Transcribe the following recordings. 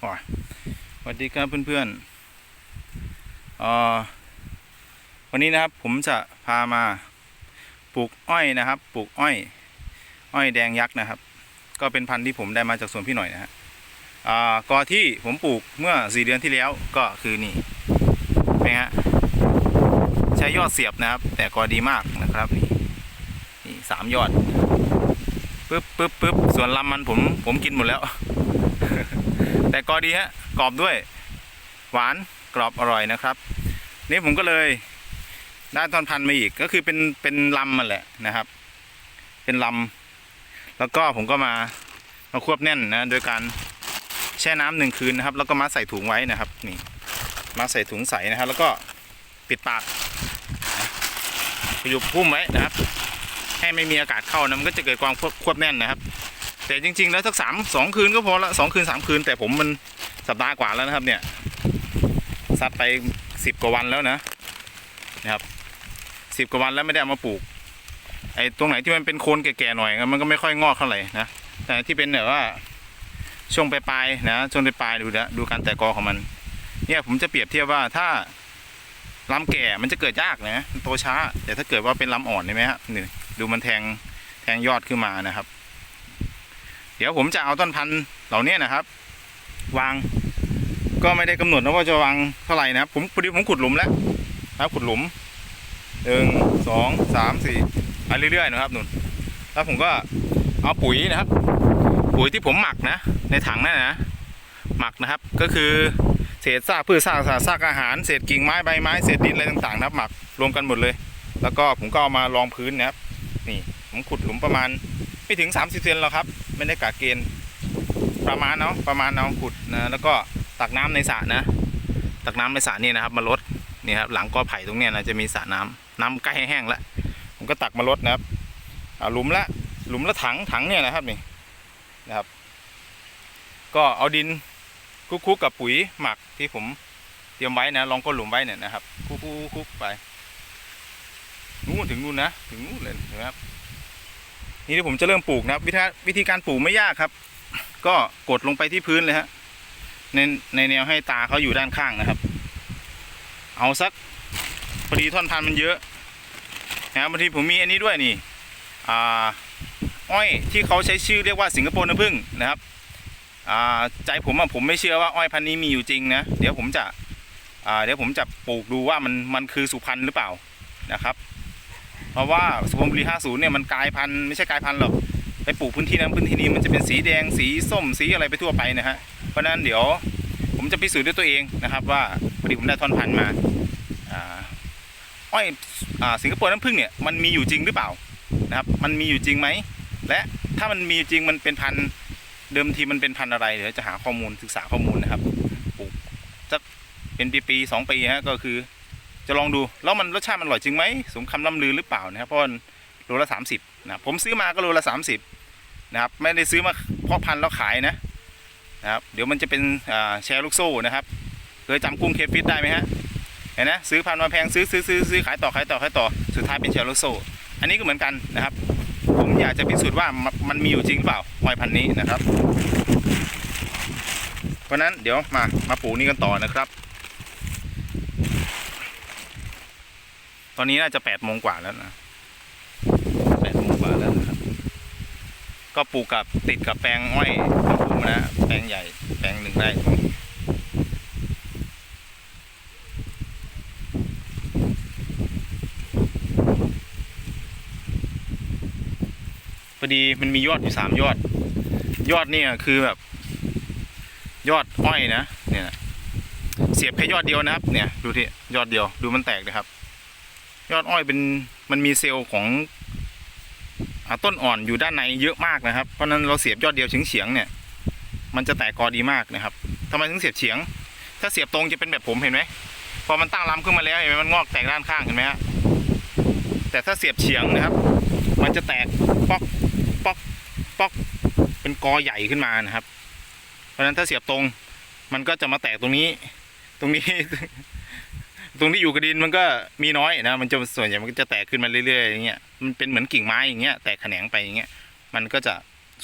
สวัสดีครับเพื่อนๆอ่อวันนี้นะครับผมจะพามาปลูกอ้อยนะครับปลูกอ้อย อ้อยแดงยักษ์นะครับ ก็เป็นพันธุ์ที่ผมได้มาจากสวนพี่หน่อยนะฮะอ่ากอที่ผมปลูกเมื่อสี่เดือนที่แล้วก็คือนี่เป็นฮะใช้ยอดเสียบนะครับ แต่กอดีมากนะครับนี่นี่สามยอดปึ๊บปึ๊บปึ๊บส่วนลำมันผมผมกินหมดแล้ว แต่ก็ดีฮะกรอบด้วย หวานกรอบอร่อยนะครับ นี่ผมก็เลยได้ตอนพันธุ์มาอีกก็คือเป็นเป็นลำมันแหละนะครับ เป็นลำแล้วก็ผมก็มามาควบแน่นนะโดยการแช่น้ำหนึ่งคืนนะครับ แล้วก็มาใส่ถุงไว้นะครับนี่มาใส่ถุงใสนะครับ แล้วก็ปิดปากพยุบพุ่มไว้นะครับ ให้ไม่มีอากาศเข้านะมันก็จะเกิดความควบควบแน่นนะครับ แต่จริง ๆ แล้วสักสามสองคืนก็พอละสองคืนสามคืน แต่ผมมันสัปดาห์กว่าแล้วนะครับ เนี่ยซัดไปสิบกว่าวันแล้วนะนะครับสิบกว่าวันแล้วไม่ได้เอามาปลูก ไอ้ตรงไหนที่มันเป็นโคนแก่ๆหน่อยมันก็ไม่ค่อยงอกเท่าไหร่นะแต่ที่เป็นแบบว่าช่วงปลายๆนะช่วงปลายๆดูนะดูการแตกกอของมัน เนี่ยผมจะเปรียบเทียบว่าถ้าลำแก่มันจะเกิดยากนะโตช้า แต่ถ้าเกิดว่าเป็นลำอ่อนใช่ไหมฮะนี่ดูมันแทงแทงยอดขึ้นมานะครับ เดี๋ยวผมจะเอาต้นพันธุ์เหล่านี้นะครับ วาง ก็ไม่ได้กำหนดนะว่าจะวางเท่าไหร่นะครับ ผมพอดีผมขุดหลุมแล้วนะครับขุดหลุมหนึ่งสองสามสี่ไปเรื่อยๆนะครับนุ่นแล้วผมก็เอาปุ๋ยนะครับ ปุ๋ยที่ผมหมักนะ ในถังนั่นนะหมักนะครับ ก็คือเศษซากพืชซากสัตว์ซากอาหารเศษกิ่งไม้ใบไม้เศษดินอะไรต่างๆนะครับหมักรวมกันหมดเลย แล้วก็ผมก็เอามารองพื้นนะครับ นี่ผมขุดหลุมประมาณไม่ถึง 30เซนหรอกครับ ไม่ได้กะเกณฑ์ประมาณเนาะประมาณเอาะขุดนะแล้วก็ตักน้ำในสระนะ ตักน้ำในสระนี่นะครับ มาลดนี่ครับหลังกอไผ่ตรงเนี้ยนะจะมีสระน้ำน้ำใกล้แห้งแล้วผมก็ตักมาลดนะครับเอาหลุมละหลุมละถังถังเนี่ยนะครับนี่นะครับ ก็เอาดินคลุกๆกับปุ๋ยหมักที่ผมเตรียมไว้นะลองก้นหลุมไว้เนี่ยนะครับคลุกๆๆไปนู่นถึงนู่นนะถึงนู่นเลยนะครับ นี่ที่ผมจะเริ่มปลูกนะครับ วิธีวิธีการปลูกไม่ยากครับ ก็กดลงไปที่พื้นเลยฮะในในแนวให้ตาเขาอยู่ด้านข้างนะครับ เอาสักพอดีท่อนพันมันเยอะนะครับบางทีผมมีอันนี้ด้วยนี่อ่าอ้อยที่เขาใช้ชื่อเรียกว่าสิงคโปร์น้ำผึ้งนะครับอ่าใจผมอะผมไม่เชื่อว่าอ้อยพันนี้มีอยู่จริงนะเดี๋ยวผมจะอ่าเดี๋ยวผมจะปลูกดูว่ามันมันคือสุพรรณหรือเปล่านะครับ ราะว่าสุพรรณบุรี 50 เนี่ยมันกลายพันธุ์ไม่ใช่กลายพันธุ์หรอกไปปลูกพื้นที่นั้นพื้นที่นี้มันจะเป็นสีแดงสีส้มสีอะไรไปทั่วไปนะฮะเพราะฉะนั้นเดี๋ยวผมจะพิสูจน์ด้วยตัวเองนะครับ ว่าพอดีผมได้ท่อนพันธุ์มาอ่าอ้อยอสิงคโปร์น้ำผึ้งเนี่ยมันมีอยู่จริงหรือเปล่านะครับมันมีอยู่จริงไหมและถ้ามันมีอยู่จริงมันเป็นพันธุ์เดิมทีมันเป็นพันธุ์อะไรเดี๋ยวจะหาข้อมูลศึกษาข้อมูลนะครับปลูกสักเป็นปีๆสองปีฮะก็คือ จะลองดูแล้วมันรสชาติมันอร่อยจริงไหมสมคำล่ำลือหรือเปล่านะครับเพราะมันโลละสามสิบนะผมซื้อมาก็โลละสามสิบนะครับไม่ได้ซื้อมาเพาะพันธุ์แล้วขายนะนะครับเดี๋ยวมันจะเป็นแชร์ลูกโซ่นะครับเคยจำกุ้งเคฟิตได้ไหมฮะเห็นนะซื้อพันธุ์มาแพงซื้อซื้อซื้อซื้อขายต่อขายต่อขายต่อสุดท้ายเป็นแชร์ลูกโซ่อันนี้ก็เหมือนกันนะครับ ผมอยากจะพิสูจน์ว่ามันมีอยู่จริงหรือเปล่าหอยพันธุ์นี้นะครับ เพราะฉะนั้นเดี๋ยวมามาปลูกนี่กันต่อนะครับ ตอนนี้น่าจะแปดโมงกว่าแล้วนะแปดโมงกว่าแล้วนะครับ ก็ปลูกกับติดกับแปลงอ้อยของผมนะ แปลงใหญ่แปลงหนึ่งไร่พอดีมันมียอดอยู่สามยอด ยอดเนี่ยคือแบบ ยอดอ้อยนะเนี่ยนะเสียบแค่ยอดเดียวนะครับ เนี่ย ดูที่ยอดเดียวดูมันแตกเลยครับ ยอดอ้อยเป็นมันมีเซลล์ของอต้นอ่อนอยู่ด้านในเยอะมากนะครับ เพราะนั้นเราเสียบยอดเดียวเฉียงเฉียงเนี่ย มันจะแตกกอดีมากนะครับทำไมถึงเสียบเฉียง ถ้าเสียบตรงจะเป็นแบบผมเห็นไหมพอมันตั้งลำขึ้นมาแล้วเห็นไหมมันงอกแตกด้านข้างเห็นไหมฮะแต่ถ้าเสียบเฉียงนะครับ มันจะแตกป๊อกป๊อกป๊อกเป็นกอใหญ่ขึ้นมานะครับ เพราะฉะนั้นถ้าเสียบตรง มันก็จะมาแตกตรงนี้ ตรงนี้ ตรงที่อยู่กับดินมันก็มีน้อยนะ มันจะส่วนใหญ่มันก็จะแตกขึ้นมาเรื่อยๆอย่างเงี้ย มันเป็นเหมือนกิ่งไม้อย่างเงี้ย แตกแขนงไปอย่างเงี้ย มันก็จะ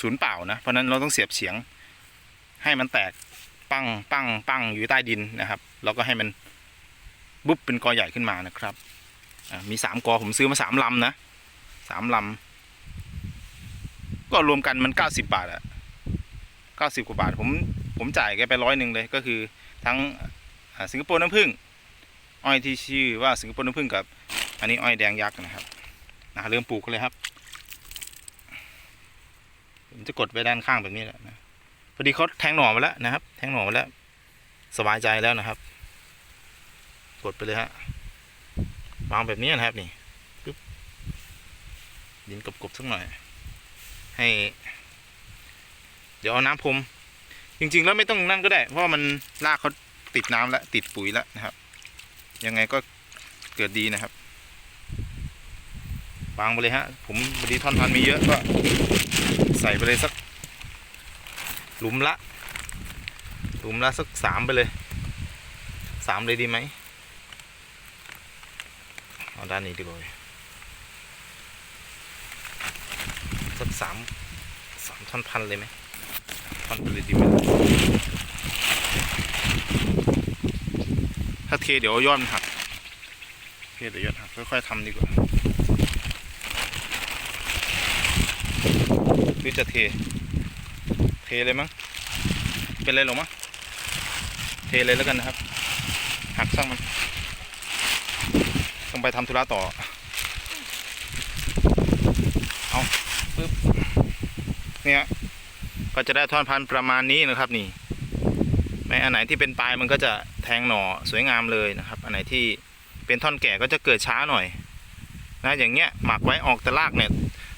สูญเปล่านะ เพราะนั้นเราต้องเสียบเฉียง ให้มันแตกปั้งปั้งปั้งอยู่ใต้ดินนะครับ แล้วก็ให้มันบุ๊บเป็นกอใหญ่ขึ้นมานะครับอ่ามีสามกอผมซื้อมาสามลำนะสามลำก็รวมกันมันเก้าสิบบาทอะเก้าสิบกว่าบาทผมผมจ่ายแกไปร้อยหนึ่งเลยก็คือทั้งสิงคโปร์น้ำผึ้ง อ้อยที่ชื่อว่าสิงคโปร์น้ำผึ้งกับ อันนี้อ้อยแดงยักษ์นะครับนะเริ่มปลูกกันเลยครับผมจะกดไว้ด้านข้างแบบนี้แหละนะพอดีเขาแทงหน่อมาแล้วนะครับ แทงหน่อมาแล้ว สบายใจแล้วนะครับ กดไปเลยฮะวางแบบนี้นะครับนี่ปึ๊บดินกบๆสักหน่อย ให้ เดี๋ยวเอาน้ำพรมจริง ๆ แล้วไม่ต้องนั่นก็ได้ เพราะมันรากเขาติดน้ำแล้วติดปุ๋ยแล้วนะครับ ยังไงก็เกิดดีนะครับวางไปเลยฮะ ผมพอดีท่อนพันมีเยอะก็ใส่ไปเลยสัก หลุมละ หลุมละสักสามไปเลยสามเลยดีไหมเอาด้านนี้ดีกว่าสักสามสามท่อนพันเลยไหมท่อนไปเลยดีไหม ถ้าเทเดี๋ยวยอดมันหักเทเดี๋ยวยอดหักค่อยๆทำดีกว่าหรือจะเท เทเลยมั้งเป็นไรหรอมั้งเทเลยแล้วกันนะครับ หักช่างมันต้องไปทำธุระต่อ เอาปึ๊บเนี่ยก็จะได้ท่อนพันธุ์ประมาณนี้นะครับนี่ แม้อันไหนที่เป็นปลายมันก็จะแทงหน่อสวยงามเลยนะครับ อันไหนที่เป็นท่อนแก่ก็จะเกิดช้าหน่อยนะอย่างเงี้ยหมักไว้ออกแต่รากเนี่ย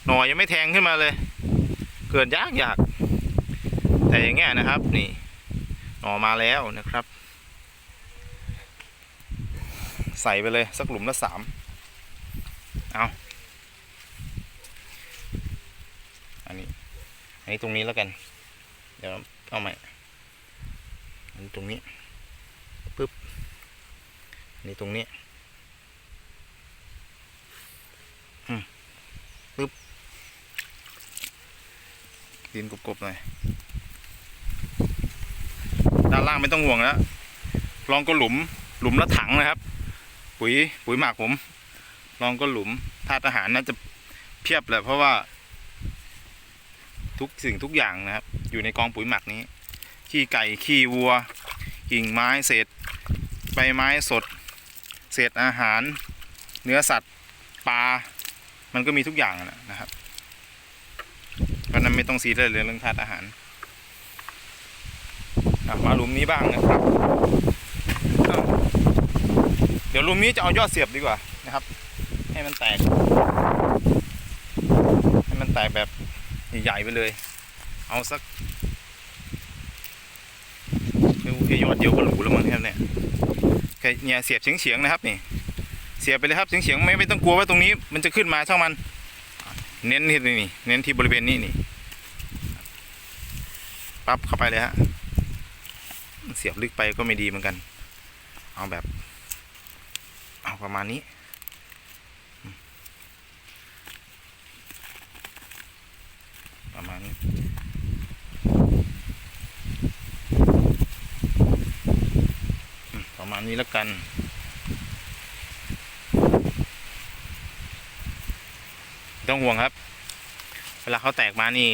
หน่อยังไม่แทงขึ้นมาเลย เกิดยากยากแต่อย่างเงี้ยนะครับนี่หน่อมาแล้วนะครับ ใส่ไปเลยสักหลุมละสามเอาอันนี้อันนี้ตรงนี้แล้วกัน เดี๋ยวเอาใหม่ อันนี้ตรงนี้ปึ๊บอันนี้ตรงนี้ปึ๊บดินกบๆหน่อยด้านล่างไม่ต้องห่วงแล้วลองก็หลุมหลุมละถังนะครับ ปุ๋ยปุ๋ยหมักผม ลองก็หลุมธาตุอาหารน่าจะเพียบเลยเพราะว่า ทุกสิ่งทุกอย่างนะครับ อยู่ในกองปุ๋ยหมักนี้ ขี้ไก่ขี้วัว กิ่งไม้เศษใบไม้สด เศษอาหาร เนื้อสัตว์ปลา มันก็มีทุกอย่างนะครับ เพราะนั้นไม่ต้องซีเรียสเลยเรื่องธาตุอาหารมาหลุมนี้บ้างนะครับ เดี๋ยวหลุมนี้จะเอายอดเสียบดีกว่านะครับ ให้มันแตก ให้มันแตกแบบใหญ่ๆไปเลย เอาสักไม่รู้ แค่ยอดเดียวก็หรูแล้วมั้งครับเนี่ยแค่เนี่ยเสียบเฉียงๆนะครับนี่ เสียบไปเลยครับเฉียงๆไม่ไม่ต้องกลัวว่าตรงนี้ มันจะขึ้นมาช่างมัน เน้นที่นี่เน้นที่บริเวณนี้นี่ปั๊บเข้าไปเลยฮะเสียบลึกไปก็ไม่ดีเหมือนกัน เอาแบบ เอาประมาณนี้ประมาณนี้อื มาณนี้แล้วกันต้องห่วงครับ เวลาเขาแตกมานี่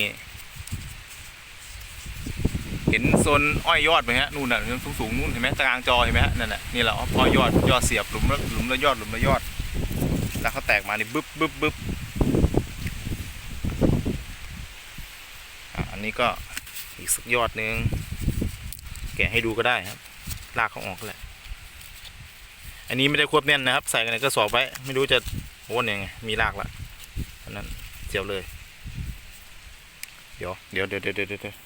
เห็นโซนอ้อยยอดไหมฮะนู่นน่ะสูงสูงๆนู่นเห็นไหมตารางจอเห็นไหมฮะนั่นแหละนี่แหละอ้อยยอดยอดเสียบหลุมละหลุมละยอดหลุมละยอด แล้วเขาแตกมานี่บึ๊บบึ๊บบึ๊บอันนี้ก็อีกสักยอดนึง แกะให้ดูก็ได้ครับลากเขาออกแหละ อันนี้ไม่ได้ควบแน่นนะครับ ใส่กันในกระสอบไว้ ไม่รู้จะโอ้เนี่ยไงมีรากละอันนั้นเสียบเลยเดี๋ยวเดี๋ยวเดี๋ยวเดี๋ยวเดี๋ยวเดี๋ยว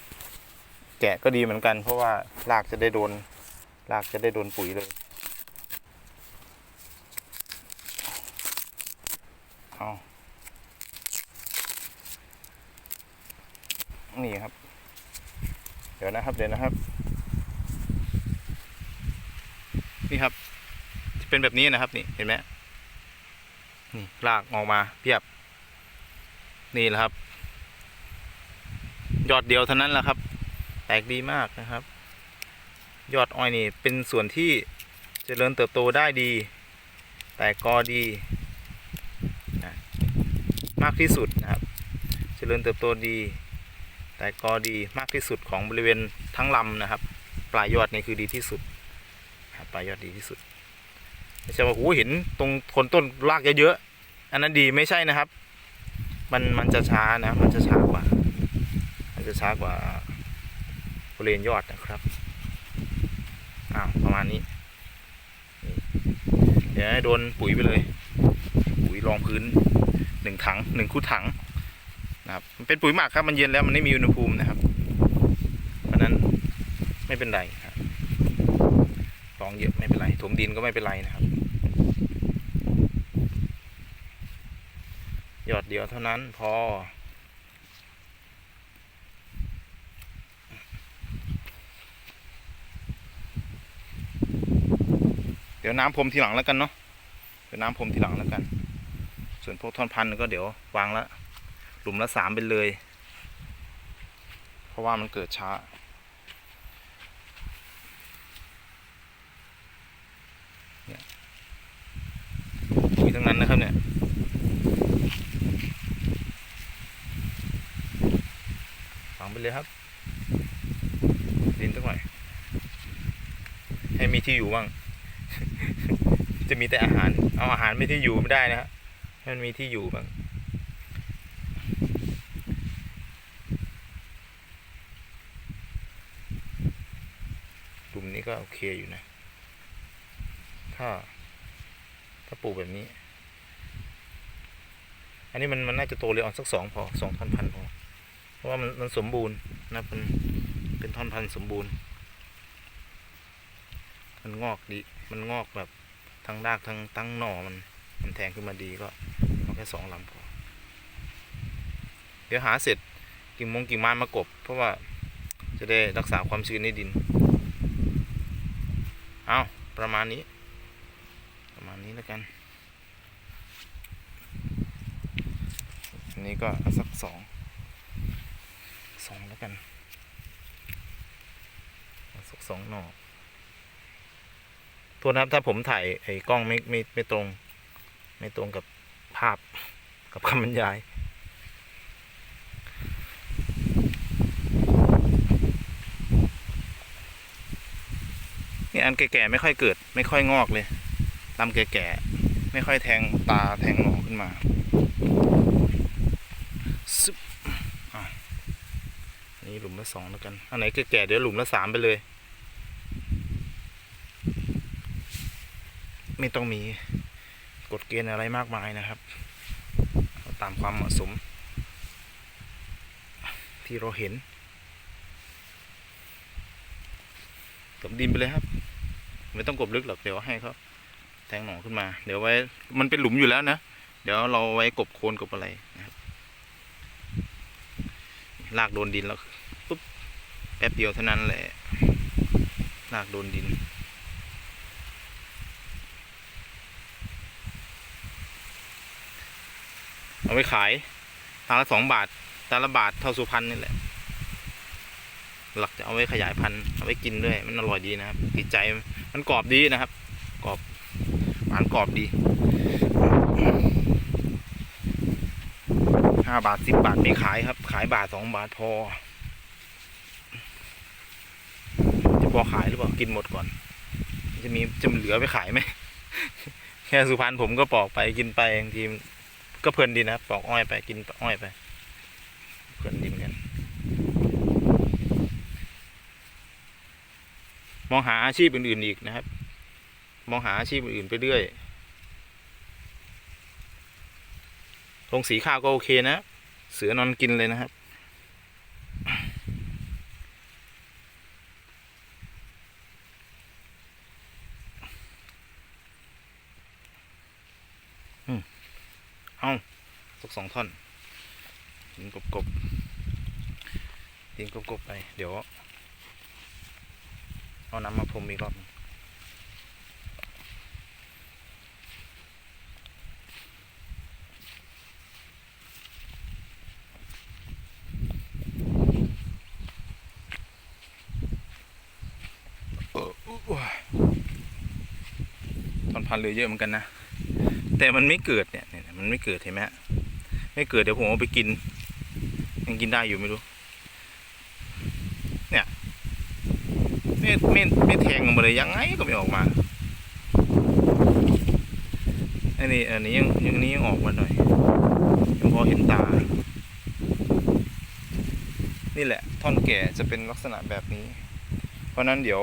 แกะก็ดีเหมือนกัน เพราะว่ารากจะได้โดนรากจะได้โดนปุ๋ยเลยเอานี่ครับ เดี๋ยวนะครับ เดี๋ยวนะครับ นี่ครับ จะเป็นแบบนี้นะครับนี่เห็นไหมนี่รากออกมาเพียบ นี่แหละครับ ยอดเดียวเท่านั้นแหละครับ แตกดีมากนะครับ ยอดอ้อยนี่เป็นส่วนที่เจริญเติบโตได้ดี แต่กอดีนะมากที่สุดนะครับเจริญเติบโตดี แต่กอดีมากที่สุดของบริเวณทั้งลำนะครับ ปลายยอดนี่คือดีที่สุดปลายยอดดีที่สุด ไม่ใช่ว่าโอ้โหเห็นตรงคนต้นรากเยอะๆอันนั้นดีไม่ใช่นะครับ มันมันจะช้านะ มันจะช้ากว่า มันจะช้ากว่าบริเวณยอดนะครับอ้าวประมาณนี้ เดี๋ยวให้โดนปุ๋ยไปเลย ปุ๋ยรองพื้นหนึ่งถังหนึ่งคู่ถังนะครับมันเป็นปุ๋ยหมักครับมันเย็นแล้วมันไม่มีอุณหภูมินะครับ เพราะนั้นไม่เป็นไรครับรองเยอะไม่เป็นไรถมดินก็ไม่เป็นไรนะครับ หยอดเดียวเท่านั้นพอ เดี๋ยวน้ำพรมทีหลังแล้วกันเนาะเดี๋ยวน้ำพรมทีหลังแล้วกัน ส่วนพวกท่อนพันก็เดี๋ยววางละหลุมละสามไปเลย เพราะว่ามันเกิดช้า เนี่ยปุ๋ยทั้งนั้นนะครับเนี่ย ฝังไป เลยครับ ดินสักหน่อย ให้มีที่อยู่บ้าง จะมีแต่อาหาร เอาอาหารไม่ที่อยู่ไม่ได้นะฮะให้มันมีที่อยู่บ้างกลุ่มนี้ก็โอเคอยู่นะ ถ้า ถ้าปลูกแบบนี้ อันนี้มันมันน่าจะโตเร็วเอาสักสองพอสองท่อนพันพอเพ ราะว่ามันมันสมบูรณ์นะเป็นเป็นท่อนพันธุ์สมบูรณ์ มันงอกดีมันงอกแบบทั้งรากทั้งตั้งหน่อมันมันแทงขึ้นมาดีก็เอาแค่สองลำพอเดี๋ยวหาเสร็จกิ่งมงกิ่งไม้มากบ เพราะว่าจะได้รักษาความชื้นในดิน เอาประมาณนี้ ประมาณนี้แล้วกัน นี้ก็สักสอง สองแล้วกันสกสองหน่อโทษนะครับถ้าผมถ่ายไอ้กล้องไม่ไม่ไม่ตรง ไม่ตรงกับภาพกับคำบรรยายนี่อันแก่ๆไม่ค่อยเกิด ไม่ค่อยงอกเลยลำแก่ๆไม่ค่อยแทงตาแทงหนอขึ้นมาซึบ อั นนี้หลุมละสองแล้วกัน อันไหนแก่ๆเดี๋ยวหลุมละสามไปเลย ไม่ต้องมีกฎเกณฑ์อะไรมากมายนะครับ ตามความเหมาะสม ที่เราเห็นกลบดินไปเลยครับ ไม่ต้องกลบลึกหรอกเดี๋ยวให้เขาแทงหน่อขึ้นมา เดี๋ยวไว้มันเป็นหลุมอยู่แล้วนะ เดี๋ยวเราไว้กบโคนกบอะไรนะครับ ลากโดนดินแล้วปุ๊บแป๊บเดียวเท่านั้นแหละลากโดนดิน เอาไปขายทางละสองบาทตาละบาทเท่าสุพรรณนี่แหละ หลักจะเอาไว้ขยายพันธุ์เอาไว้กินด้วย มันอร่อยดีนะครับติดใจมันกรอบดีนะครับ กรอบหวานกรอบดี ห้าบาทสิบบาทไม่ขายครับ ขายบาทสองบาทพอ จะพอขายหรือเปล่ากินหมดก่อน จะมีจะเหลือไปขายไหมแค่สุพรรณผมก็ปอกไปกินไปบางทีก็เพลินดีนะปอกอ้อยไปกินอ้อยไป เพลินดีเหมือนกันมองหาอาชีพอื่นๆอีกนะครับ มองหาอาชีพอื่นๆไปเรื่อย ลงสีข้าวก็โอเคนะ เสือนอนกินเลยนะครับเอาสักสองท่อนดินกบกบดินกบกบไป เดี๋ยว เอาน้ำมาพรมอีกรอบนึง โอ้ยท่อน พันเลือเยอะเหมือนกันนะ แต่มันไม่เกิดเนี่ย มันไม่เกิดเห็นไหมไม่เกิดเดี๋ยวผมเอาไปกิน ยังกินได้อยู่ไม่รู้ เนี่ยไม่ไม่ไม่แทงมาเลยยังไงก็ไม่ออกมา อันนี้อันนี้ยังยังนี้ยังออกมาหน่อยยังพอเห็นตา นี่แหละ ท่อนแก่จะเป็นลักษณะแบบนี้ เพราะนั้นเดี๋ยว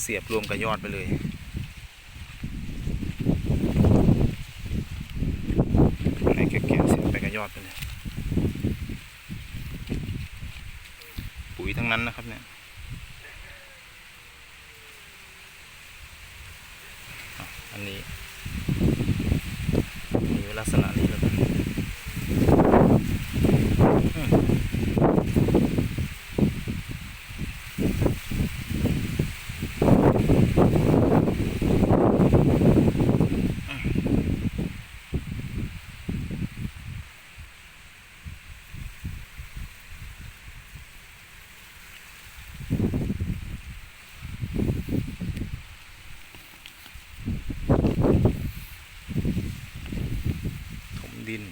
เสียบรวมกับยอดไปเลย ให้แก่ๆเสี ยอดไปเลย ปุ๋ยทั้งนั้นนะครับเนี่ยอะอันนี้มีลักษณะนี้แล้วกันอืมถมดิน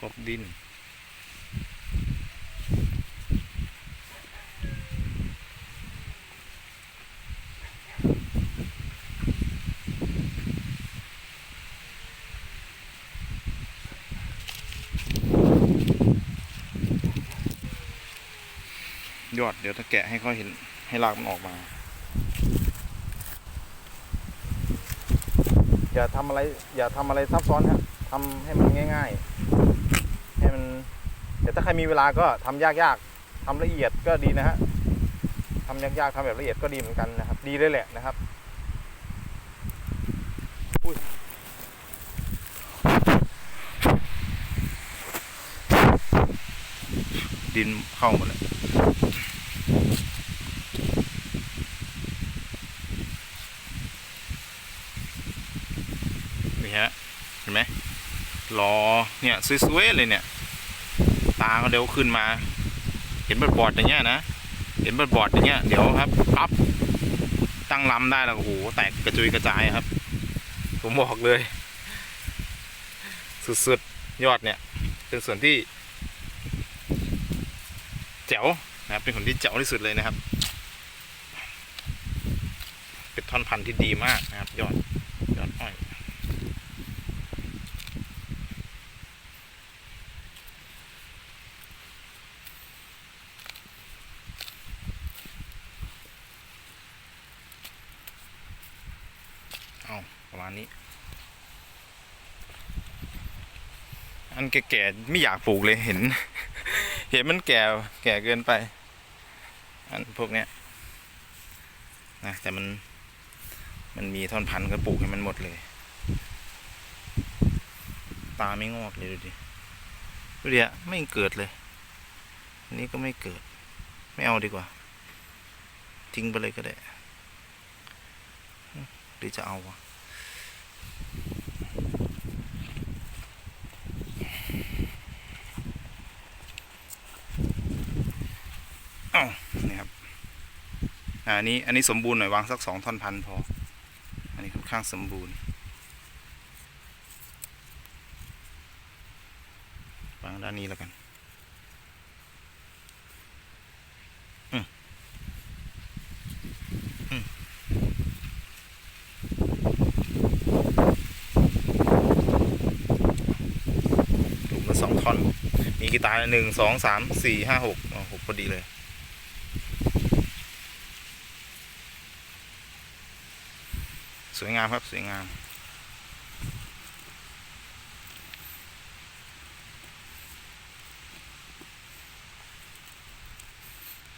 กลบ ดิน ยอด เดี๋ยวถ้าแกะให้เขาเห็นให้รากมันออกมา อย่าทำอะไร อย่าทำอะไรซับซ้อนฮะทำให้มันง่าย ๆ ถ้าใครมีเวลาก็ทำยากๆทำละเอียดก็ดีนะฮะทำยากๆทำแบบละเอียดก็ดีเหมือนกันนะครับ ดีเลยแหละนะครับอุ้ยดินเข้าหมดเลยนี่ฮะ เห็นไหมรอเนี่ยสวยๆเลยเนี่ยาเขาเดี๋ยวขึ้นมา เห็นบอดบอดๆอย่างเงี้ยนะเห็นบอดบอดๆอย่างเงี้ยเดี๋ยวครับปั๊บตั้งลำได้แล้วโอ้โหแตกกระจุยกระจายครับ ผมบอกเลย สุดๆยอดเนี่ย เป็นส่วนที่แจ๋วนะครับเป็นผลที่แจ๋วที่สุดเลยนะครับ เป็นท่อนพันธุ์ที่ดีมากนะครับ ยอด ยอดอ้อย เอาประมาณนี้ันแก่ๆไม่อยากปลูกเลยเห็น เห็นมันแก่แก่เกินไป อันพวกเนี้ยนะแต่มันมันมีท่อนพันธุ์ก็ปลูกให้มันหมดเลย ตาไม่งอกเลยดูดิดูดิอะไม่เกิดเลยอันนี้ก็ไม่เกิด ไม่เอาดีกว่า ทิ้งไปเลยก็ได้ หรือจะเอาวะ อ้านี่ครับอันนี้อันนี้สมบูรณ์หน่อยวางสักสองท่อนพันพอ อันนี้ค่อนข้างสมบูรณ์วางด้านนี้แล้วกันอืมอืมหลุมละสองท่อน มีกี่ตาหนึ่งสองสามสี่ห้าหกอ๋อหกพอดีเลย ส วยงามครับ สวยงาม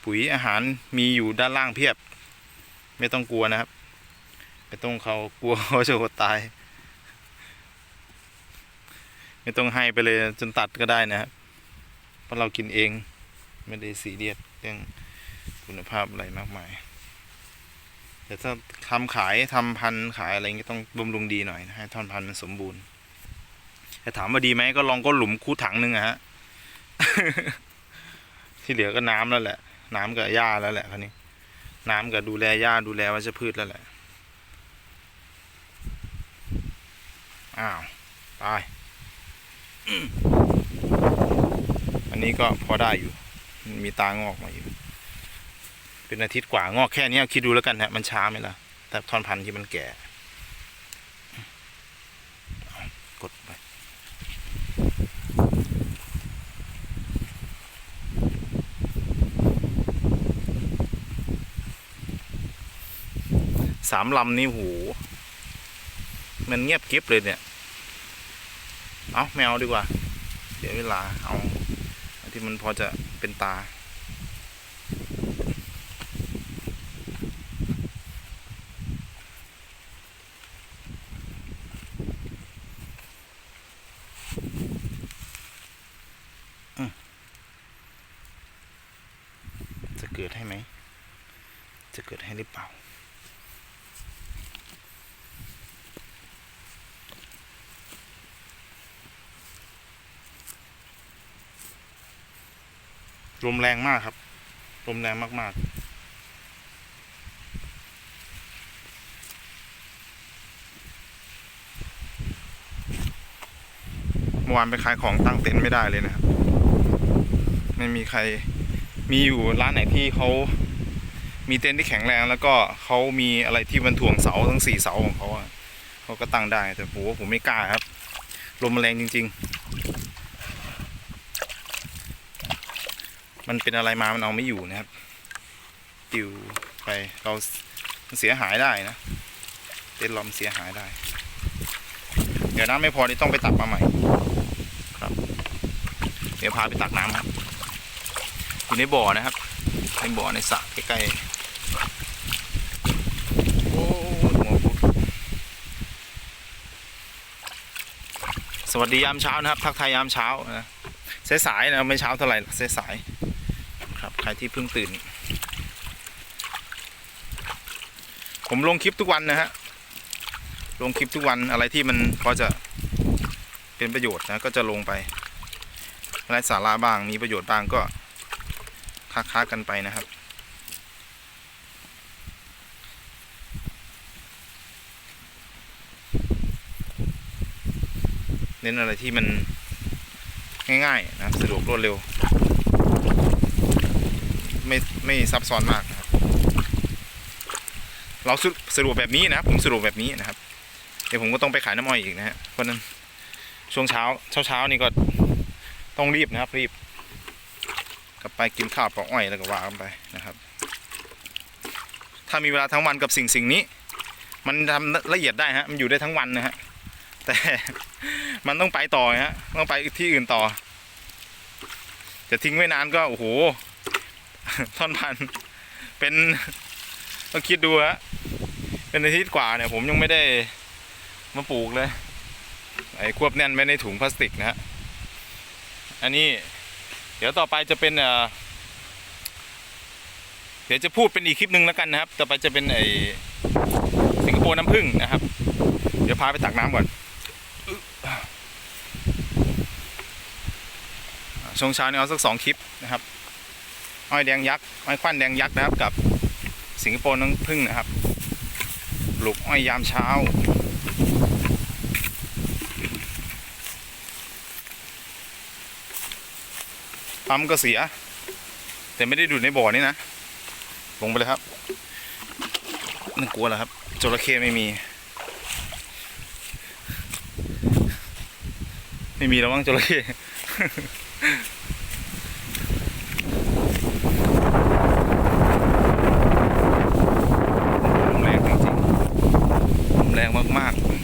ปุ๋ยอาหารมีอยู่ด้านล่างเพียบ ไม่ต้องกลัวนะครับ ไม่ต้องเขากลัวเขาจะอดตาย ไม่ต้องให้ไปเลยจนตัดก็ได้นะครับ เพราะเรากินเอง ไม่ได้สีเรียสเรื่องคุณภาพอะไรมากมาย แต่ถ้าทำขายทำพันธุ์ขายอะไรเงี้ยต้องบำรุงดีหน่อยนะให้ท่อนพันธุ์มันสมบูรณ์แต่ถามว่าดีไหมก็ลองก็หลุมคู่ถังหนึ่งอะฮะที่เหลือก็น้ำแล้วแหละ น้ำกับหญ้าแล้วแหละคราวนี้ น้ำกับดูแลหญ้าดูแลวัชพืชแล้วแหละ อ้าวไปอืมอันนี้ก็พอได้อยู่ มีตางอกมาอยู่ เป็นอาทิตย์กว่างอกแค่นี้คิดดูแล้วกันฮะมันช้าไหมล่ะแต่ท่อนพันธุ์ที่มันแก่กดไปสามลำนี่หู มันเงียบกริบเลยเนี่ย เอาไม่เอาดีกว่า เดี๋ยวเวลาเอาที่มันพอจะเป็นตา อืมจะเกิดให้ไหม จะเกิดให้หรือเปล่า ลมแรงมากครับลมแรงมาก ๆเมื่อวานไปขายของตั้งเต็นท์ไม่ได้เลยนะครับ ไม่มีใครมีอยู่ร้านไหนที่เขามีเต็นท์ที่แข็งแรง แล้วก็เขามีอะไรที่มันถ่วงเสาทั้งสี่เสาของเขาเขาก็ตั้งได้แต่ผมว่าผมไม่กล้าครับ ลมแรงจริง ๆ มันเป็นอะไรมามันเอาไม่อยู่นะครับปิวไปเราเสียหายได้นะเต็นท์ลมเสียหายได้ เดี๋ยวน้ำไม่พอนี่ต้องไปตักมาใหม่ ครับ เดี๋ยวพาไปตักน้ำครับอยู่ในบ่อนะครับในบ่อในสระใกล้ๆโอ้หัวพุดสวัสดียามเช้านะครับ ทักทายยามเช้านะสายๆนะไม่เช้าเท่าไหร่สายๆ ครับใครที่เพิ่งตื่น ผมลงคลิปทุกวันนะฮะ ลงคลิปทุกวันอะไรที่มันพอจะเป็นประโยชน์นะก็จะลงไปอะไรสาระบ้างมีประโยชน์บ้างก็ค้าๆกันไปนะครับ เน้นอะไรที่มันง่ายๆนะสะดวกรวดเร็ว ไม่ซับซ้อนมาก เราสะสะดวกแบบนี้นะผมสะดวกแบบนี้นะครับ เดี๋ยวผมก็ต้องไปขายน้ำอ้อยอีกนะฮะเพราะนั้นช่วงเช้าเช้าเช้านี่ก็ต้องรีบนะครับ รีบ กลับไปกินข้าวปอกอ้อยแล้วก็ว่ากันไปนะครับ ถ้ามีเวลาทั้งวันกับสิ่งสิ่งนี้ มันทำละเอียดได้ฮะมันอยู่ได้ทั้งวันนะฮะแต่มันต้องไปต่อฮะต้องไปที่อื่นต่อ จะทิ้งไว้นานก็โอ้โห ท่อนพันเป็นต้องคิดดูฮะเป็นอาทิตย์กว่าเนี่ย ผมยังไม่ได้มาปลูกเลย ไอ้ควบแน่นไว้ในถุงพลาสติกนะฮะอันนี้ เดี๋ยวต่อไปจะเป็นเดี๋ยวจะพูดเป็นอีกคลิปหนึ่งแล้วกันนะครับ ต่อไปจะเป็นไอ้สิงคโปร์น้ำผึ้งนะครับ เดี๋ยวพาไปตักน้ำก่อนช่วงเช้านี้เอาสักสองคลิปนะครับ อ้อยแดงยักษ์อ้อยควันแดงยักษ์นะครับกับสิงคโปร์น้ำผึ้งนะครับปลูกอ้อยยามเช้า ปั๊มก็เสีย แต่ไม่ได้ดูดในบ่อนี่นะ ลงไปเลยครับนั่นกลัวเหรอครับจระเข้ไม่มี ไม่มีแล้วมั้งจระเข้ลมแรงจริงๆลมแรงมากๆ อ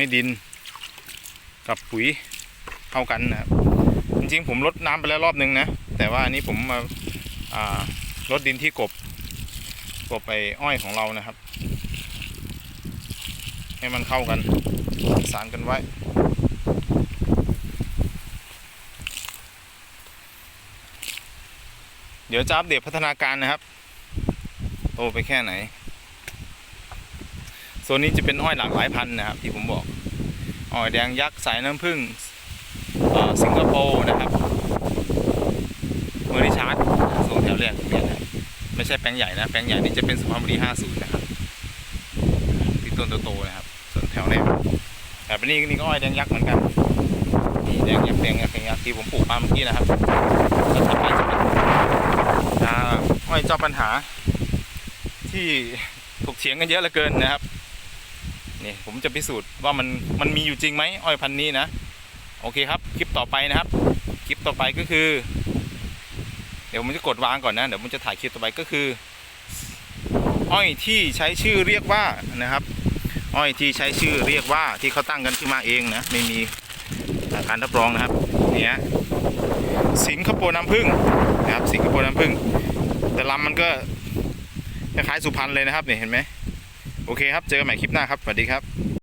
ให้ดินกับปุ๋ยเข้ากันนะครับจริงๆผมลดน้ำไปแล้วรอบนึงนะ แต่ว่าอันนี้ผมมาอ่าลดดินที่กบกบไปอ้อยของเรานะครับ ให้มันเข้ากันสารกันไว้เดี๋ยวจะอัปเดตพัฒนาการนะครับ โตไปแค่ไหน โซนนี้จะเป็นอ้อยหลากหลายพันธุ์นะครับที่ผมบอกอ้อยแดงยักษ์สายน้ำผึ้งสิงคโปร์นะครับเมอริชาร์ดโซนแถวแรกเนี่ยนะไม่ใช่แปลงใหญ่นะแปลงใหญ่นี่จะเป็นสุพรรณบุรี50 นะครับที่ต้นโตๆนะครับ ส่วนแถวแรกแต่เป็นนี่นี่ก็อ้อยแดงยักษ์เหมือนกันนี่แดงยักษ์แดงยักษ์แดงยักษ์ที่ผมปลูกมาเมื่อกี้นะครับก็ทำให้จะเป็นอ้อยเจ้าปัญหาที่ถกเถียงกันเยอะเหลือเกินนะครับ นี่ผมจะพิสูจน์ว่ามันมันมีอยู่จริงไหมอ้อยพันนี้นะ โอเคครับ คลิปต่อไปนะครับ คลิปต่อไปก็คือ เดี๋ยวผมจะกดวางก่อนนะ เดี๋ยวผมจะถ่ายคลิปต่อไปก็คือ อ้อยที่ใช้ชื่อเรียกว่านะครับ อ้อยที่ใช้ชื่อเรียกว่าที่เขาตั้งกันขึ้นมาเองนะไม่มีการรับรองนะครับเนี่ยสิงคโปร์น้ำผึ้งนะครับสิงคโปร์น้ำผึ้งแต่ลำมันก็คล้ายสุพรรณเลยนะครับเนี่ยเห็นไหม โอเคครับ เจอกันใหม่คลิปหน้าครับ สวัสดีครับ